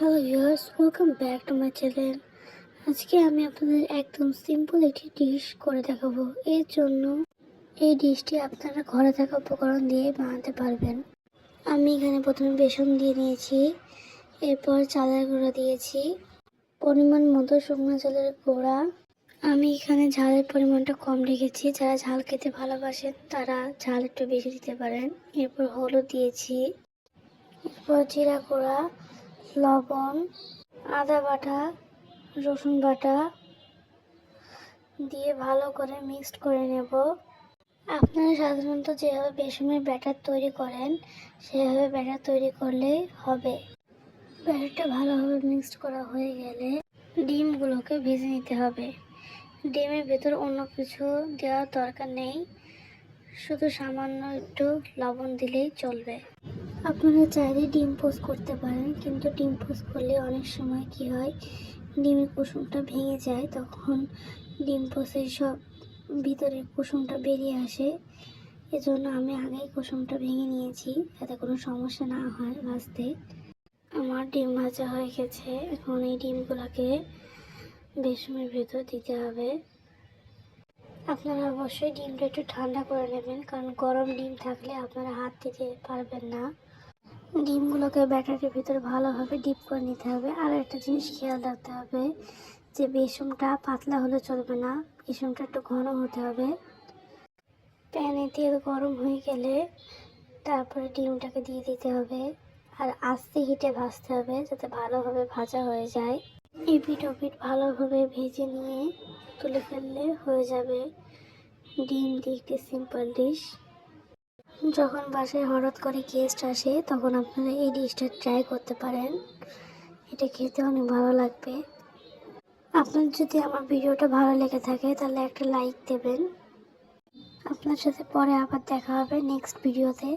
Hello viewers welcome back to my channel আজকে আমি আপনাদের একদম সিম্পল একটি ডিশ করে দেখাবো। এর জন্য এই ডিশটি আপনারা ঘরে থাকা উপকরণ দিয়ে বানাতে পারবেন। আমি এখানে প্রথমে বেসন দিয়ে নিয়েছি। এরপর চালের গুঁড়ো দিয়েছি। পরিমাণ মতো শুকনো চালের গুঁড়া। আমি এখানে ঝালের পরিমাণটা কম রেখেছি। যারা ঝাল খেতে ভালোবাসেন, তারা ঝাল একটু বেশি দিতে পারেন। এরপর হলুদ দিয়েছি। এরপর জিরা গুঁড়া। লবণ, আদা বাটা, রসুন বাটা দিয়ে ভালো করে মিক্সড করে নেব। আপনারা সাধারণত যেভাবে বেসনের ব্যাটার তৈরি করেন, সেভাবে ব্যাটার তৈরি করলেই হবে। ব্যাটারটা ভালোভাবে মিক্সড করা হয়ে গেলে ডিমগুলোকে ভেজে নিতে হবে। ডিমের ভেতর অন্য কিছু দেওয়ার দরকার নেই, শুধু সামান্য একটু লবণ দিলেই চলবে। আপনারা চাইলে ডিম পোস্ট করতে পারেন, কিন্তু ডিম পোস্ট করলে অনেক সময় কি হয়, ডিমের কুসুমটা ভেঙে যায়, তখন ডিম পোস্টের সব ভিতরের কুসুমটা বেরিয়ে আসে। এজন্য আমি আগেই কুসুমটা ভেঙে নিয়েছি, যাতে কোনো সমস্যা না হয় ভাজতে। আমার ডিম ভাজা হয়ে গেছে, এখন এই ডিমগুলোকে বেসনের ভেতর দিতে হবে। আপনারা অবশ্যই ডিমটা একটু ঠান্ডা করে নেবেন, কারণ গরম ডিম থাকলে আপনারা হাত দিতে পারবেন না। ডিমগুলোকে ব্যাটারের ভিতরে ভালোভাবে ডিপ করে নিতে হবে। আর একটা জিনিস খেয়াল রাখতে হবে যে বেসনটা পাতলা হলে চলবে না, বেসনটা একটু ঘন হতে হবে। প্যানে তেল গরম হয়ে গেলে তারপরে ডিমটাকে দিয়ে দিতে হবে আর আস্তে হিটে ভাজতে হবে যাতে ভালোভাবে ভাজা হয়ে যায়। এপিট ওপিট ভালোভাবে ভেজে নিয়ে তুলে ফেললে হয়ে যাবে ডিম দিয়ে একটি সিম্পল ডিশ যখন বাসায় হঠাৎ করে গেস্ট আসে, তখন আপনারা এই ডিশটা ট্রাই করতে পারেন। এটা খেতে অনেক ভালো লাগবে। আপনার যদি আমার ভিডিওটা ভালো লেগে থাকে, তাহলে একটা লাইক দেবেন। আপনার সাথে পরে আবার দেখা হবে নেক্সট ভিডিওতে